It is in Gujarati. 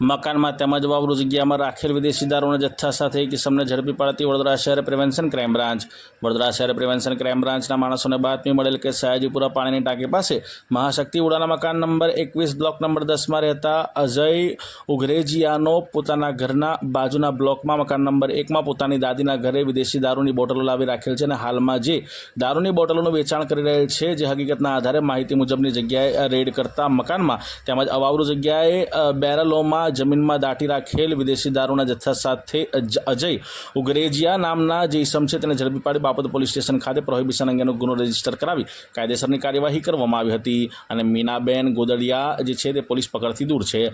મકાનમાં તેમજ વાવરૂ જગ્યામાં રાખેલ વિદેશી દારૂના જથ્થા સાથે એક કિસમને ઝડપી પાડતી વડોદરા શહેર પ્રિવેન્શન ક્રાઇમ બ્રાન્ચ. વડોદરા શહેર પ્રિવેન્શન ક્રાઇમ બ્રાન્ચના માણસોને બાતમી મળેલ કે સયાજીપુરા પાણીની ટાંકી પાસે મહાશક્તિ ઉડાના મકાન નંબર એકવીસ બ્લોક નંબર દસમાં રહેતા અજય ઉઘરેજિયાનો પોતાના ઘરના બાજુના બ્લોકમાં મકાન નંબર એકમાં પોતાની દાદીના ઘરે વિદેશી દારૂની બોટલો લાવી રાખેલ છે અને હાલમાં જે દારૂની બોટલોનું વેચાણ કરી રહેલ છે જે હકીકતના આધારે માહિતી મુજબની જગ્યાએ રેડ કરતા મકાનમાં તેમજ અવાવરૂ જગ્યાએ અ, જમીનમાં દાટી રાખેલ વિદેશી દારૂના જથ્થા સાથે અજય ઉગરેજિયા નામના જે ઇસમ છે તેને ઝડપી પાડી બાપત પોલીસ સ્ટેશન ખાતે પ્રોહિબિશન અંગેનો ગુનો રજિસ્ટર કરાવી કાયદેસરની કાર્યવાહી કરવામાં આવી હતી. અને મીનાબેન ગોદડિયા જે છે તે પોલીસ પકડથી દૂર છે.